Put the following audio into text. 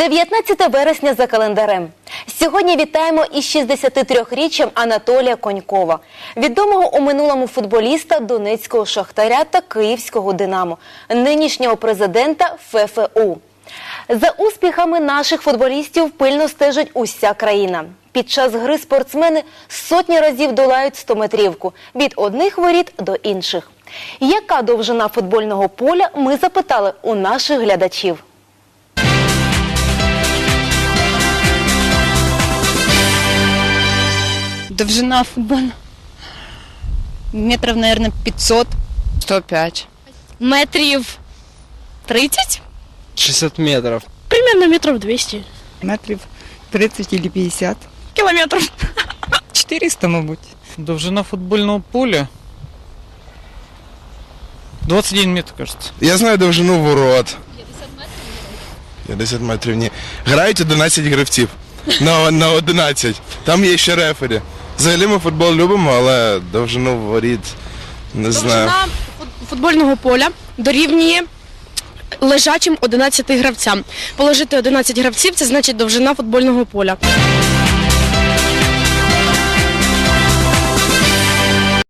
19 вересня за календарем. Сьогодні вітаємо із 63-річчям Анатолія Конькова, відомого у минулому футболіста Донецького Шахтаря та Київського Динамо, нинішнього президента ФФУ. За успіхами наших футболістів пильно стежить уся країна. Під час гри спортсмени сотні разів долають 100-метрівку від одних воріт до інших. Яка довжина футбольного поля, ми запитали у наших глядачів. Довжина футбольна. Метров, наверное, 500. 105. Метрів 30? 60 метров. Примерно метров 200. метрів 30 или 50. Километров. 400, мабуть. Довжина футбольного поля 21 метр, кажется. Я знаю довжину ворот. 50 метрів, ні. Грають 11 гравців на, на 11. Там є ще рефері. Взагалі ми футбол любимо, але довжину воріт не знаю. Довжина фут- футбольного поля дорівнює лежачим 11 гравцям. Положити 11 гравців це значить довжина футбольного поля.